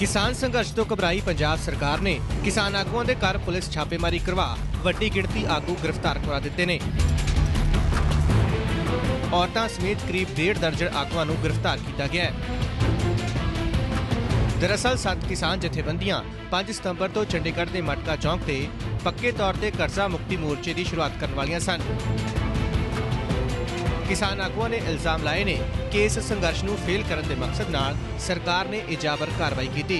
ਕਿਸਾਨ ਸੰਘਰਸ਼ ਤੋਂ ਘਬਰਾਈ ਪੰਜਾਬ ਸਰਕਾਰ ਨੇ ਕਿਸਾਨ ਆਗੂਆਂ ਦੇ ਘਰ ਪੁਲਿਸ ਛਾਪੇਮਾਰੀ ਕਰਵਾ ਵੱਡੀ ਗਿਣਤੀ ਆਗੂ ਗ੍ਰਿਫਤਾਰ ਕਰਵਾ ਦਿੱਤੇ ਨੇ। ਔਰਤਾਂ ਸਮੇਤ ਕਰੀਬ ਡੇਢ ਦਰਜਨ ਆਗੂਆਂ ਨੂੰ ਗ੍ਰਿਫਤਾਰ ਕੀਤਾ ਗਿਆ ਹੈ। ਦਰਅਸਲ ਸੱਤ ਕਿਸਾਨ ਜਥੇਬੰਦੀਆਂ 5 ਸਤੰਬਰ ਤੋਂ ਚੰਡੀਗੜ੍ਹ ਦੇ ਮਟਕਾ ਚੌਂਕ ਤੇ ਪੱਕੇ ਤੌਰ ਤੇ ਕਰਜ਼ਾ ਮੁਕਤੀ ਮੋਰਚੇ ਦੀ ਸ਼ੁਰੂਆਤ ਕਰਨ ਵਾਲੀਆਂ ਸਨ। ਕਿਸਾਨ ਆਗੂਆਂ ਨੇ ਇਲਜ਼ਾਮ ਲਾਏ ਨੇ ਕਿ ਇਸ ਸੰਘਰਸ਼ ਨੂੰ ਫੇਲ ਕਰਨ ਦੇ ਮਕਸਦ ਨਾਲ ਸਰਕਾਰ ਨੇ ਇਜਾਬਰ ਕਾਰਵਾਈ ਕੀਤੀ।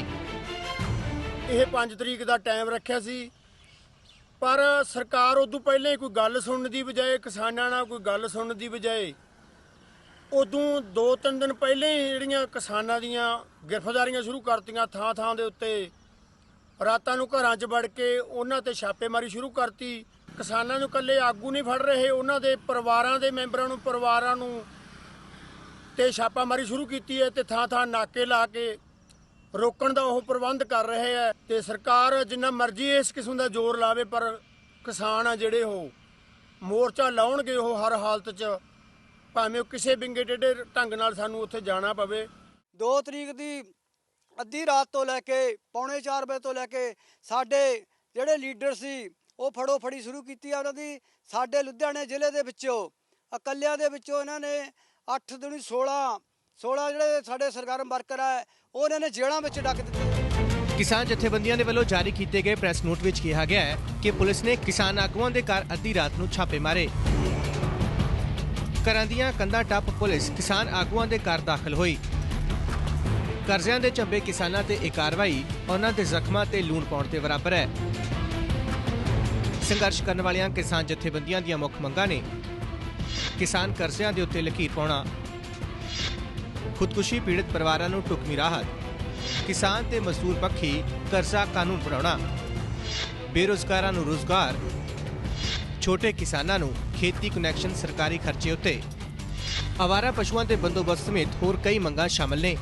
ਇਹ 5 ਤਰੀਕ ਦਾ ਟਾਈਮ ਰੱਖਿਆ ਸੀ, ਪਰ ਸਰਕਾਰ ਉਦੋਂ ਪਹਿਲਾਂ ਹੀ ਕੋਈ ਗੱਲ ਸੁਣਨ ਦੀ ਬਜਾਏ, ਕਿਸਾਨਾਂ ਨਾਲ ਕੋਈ ਗੱਲ ਸੁਣਨ ਦੀ ਬਜਾਏ, ਉਦੋਂ 2-3 ਦਿਨ ਪਹਿਲਾਂ ਹੀ ਜਿਹੜੀਆਂ ਕਿਸਾਨਾਂ ਦੀਆਂ ਗ੍ਰਿਫਤਾਰੀਆਂ ਸ਼ੁਰੂ ਕਰਤੀਆਂ ਥਾਂ ਥਾਂ ਦੇ ਉੱਤੇ, ਰਾਤਾਂ ਨੂੰ ਘਰਾਂ 'ਚ ਵੜ ਕੇ ਉਹਨਾਂ ਤੇ ਛਾਪੇਮਾਰੀ ਸ਼ੁਰੂ ਕਰਤੀ ਕਿਸਾਨਾਂ ਨੂੰ ਇਕੱਲੇ ਆਗੂ ਨਹੀਂ ਫੜ ਰਹੇ, ਉਹਨਾਂ ਦੇ ਪਰਿਵਾਰਾਂ ਦੇ ਮੈਂਬਰਾਂ ਨੂੰ, ਪਰਿਵਾਰਾਂ ਨੂੰ ਤੇ ਛਾਪਾਮਾਰੀ ਸ਼ੁਰੂ ਕੀਤੀ ਹੈ ਤੇ ਥਾਂ ਥਾਂ ਨਾਕੇ ਲਾ ਕੇ ਰੋਕਣ ਦਾ ਉਹ ਪ੍ਰਬੰਧ ਕਰ ਰਹੇ ਹੈ ਤੇ ਸਰਕਾਰ ਜਿੰਨਾ ਮਰਜ਼ੀ ਇਸ ਕਿਸਮ ਦਾ ਜ਼ੋਰ ਲਾਵੇ, ਪਰ ਕਿਸਾਨ ਆ ਜਿਹੜੇ ਉਹ ਮੋਰਚਾ ਲਾਉਣਗੇ, ਉਹ ਹਰ ਹਾਲਤ 'ਚ ਭਾਵੇਂ ਉਹ ਕਿਸੇ ਵਿੰਗੇ ਟੇਢੇ ਢੰਗ ਨਾਲ ਸਾਨੂੰ ਉੱਥੇ ਜਾਣਾ ਪਵੇ। 2 ਤਰੀਕ ਦੀ ਅੱਧੀ ਰਾਤ ਤੋਂ ਲੈ ਕੇ, ਪੌਣੇ 4 ਵਜੇ ਤੋਂ ਲੈ ਕੇ ਸਾਡੇ ਜਿਹੜੇ ਲੀਡਰ ਸੀ ਉਹ ਫੜੋ ਫੜੀ ਸ਼ੁਰੂ ਕੀਤੀ ਆ ਉਹਨਾਂ ਦੀ। ਸਾਡੇ ਲੁਧਿਆਣੇ ਜ਼ਿਲ੍ਹੇ ਦੇ ਵਿੱਚੋਂ, ਇਕੱਲਿਆਂ ਦੇ ਵਿੱਚੋਂ ਇਹਨਾਂ ਨੇ 8 ਦਿਨੀ 16 16 ਜਿਹੜੇ ਸਾਡੇ ਸਰਕਾਰ ਵਰਕਰ ਆ, ਉਹ ਇਹਨਾਂ ਨੇ ਜੇਲ੍ਹਾਂ ਵਿੱਚ ਡੱਕ ਦਿੱਤੇ ਕਿਸਾਨ ਜਥੇਬੰਦੀਆਂ ਦੇ ਵੱਲੋਂ ਜਾਰੀ ਕੀਤੇ ਗਏ ਪ੍ਰੈਸ ਨੋਟ ਵਿੱਚ ਕਿਹਾ ਗਿਆ ਹੈ ਕਿ ਪੁਲਿਸ ਨੇ ਕਿਸਾਨ ਆਗੂਆਂ ਦੇ ਘਰ ਅੱਧੀ ਰਾਤ ਨੂੰ ਛਾਪੇ ਮਾਰੇ। ਘਰਾਂ ਦੀਆਂ ਕੰਧਾਂ ਟੱਪ ਪੁਲਿਸ ਕਿਸਾਨ ਆਗੂਆਂ ਦੇ ਘਰ ਦਾਖਲ ਹੋਈ। ਕਰਜ਼ਿਆਂ ਦੇ ਝੰਬੇ ਕਿਸਾਨਾਂ ਤੇ ਇਹ ਕਾਰਵਾਈ, ਉਹਨਾਂ ਦੇ ਜ਼ਖਮਾਂ ਤੇ ਲੂਣ ਪਾਉਣ ਦੇ ਬਰਾਬਰ ਹੈ। ਸੰਘਰਸ਼ ਕਰਨ ਵਾਲੀਆਂ ਕਿਸਾਨ ਜਥੇਬੰਦੀਆਂ ਦੀਆਂ ਮੁੱਖ ਮੰਗਾਂ ਨੇ ਕਿਸਾਨ ਕਰਜ਼ਿਆਂ ਦੇ ਉੱਤੇ ਲਕੀਰ ਪਾਉਣਾ। ਖੁਦਕੁਸ਼ੀ ਪੀੜਤ ਪਰਿਵਾਰਾਂ ਨੂੰ ਢੁਕਵੀਂ ਰਾਹਤ। ਕਿਸਾਨ ਤੇ ਮਜ਼ਦੂਰ ਪੱਖੀ ਕਰਜ਼ਾ ਕਾਨੂੰਨ ਬਣਾਉਣਾ। ਬੇਰੁਜ਼ਗਾਰਾਂ ਨੂੰ ਰੋਜ਼ਗਾਰ। ਛੋਟੇ ਕਿਸਾਨਾਂ ਨੂੰ ਖੇਤੀ ਕਨੈਕਸ਼ਨ ਸਰਕਾਰੀ ਖਰਚੇ ਉੱਤੇ। ਆਵਾਰਾ ਪਸ਼ੂਆਂ ਦੇ ਬੰਦੋਬਸਤ ਸਮੇਤ ਹੋਰ ਕਈ ਮੰਗਾਂ ਸ਼ਾਮਲ ਨੇ।